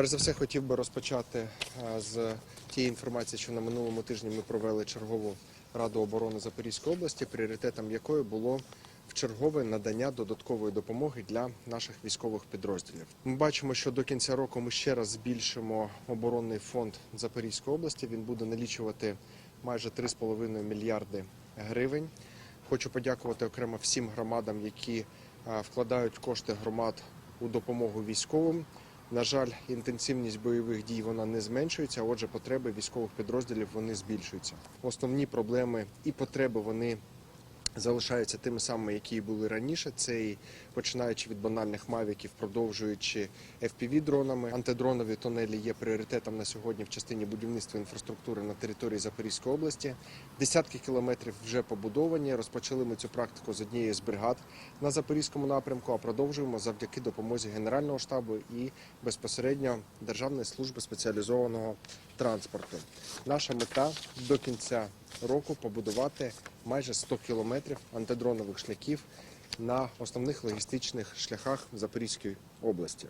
Перш за все, хотів би розпочати е, з тієї інформації, що на минулому тижні ми провели чергову раду оборони Запорізької області, пріоритетом якої було вчергове надання додаткової допомоги для наших військових підрозділів. Ми бачимо, що до кінця року ми ще раз збільшимо оборонний фонд Запорізької області. Він буде налічувати майже 3,5 мільярди гривень. Хочу подякувати окремо всім громадам, які е, вкладають кошти громад у допомогу військовим. На жаль, інтенсивність бойових дій вона не зменшується. Отже, потреби військових підрозділів вони збільшуються. Основні проблеми і потреби вони залишаються тими самими, які були раніше. Це і починаючи від банальних мавіків, продовжуючи fpv дронами. Антидронові тунелі є пріоритетом на сьогодні в частині будівництва інфраструктури на території Запорізької області. Десятки кілометрів вже побудовані. Розпочали ми цю практику з однієї з бригад на запорізькому напрямку, а продовжуємо завдяки допомозі Генерального штабу і безпосередньо Державної служби спеціалізованого транспорту. Наша мета до кінця року побудувати майже 100 кілометрів антидронових шляхів на основних логістичних шляхах Запорізької області.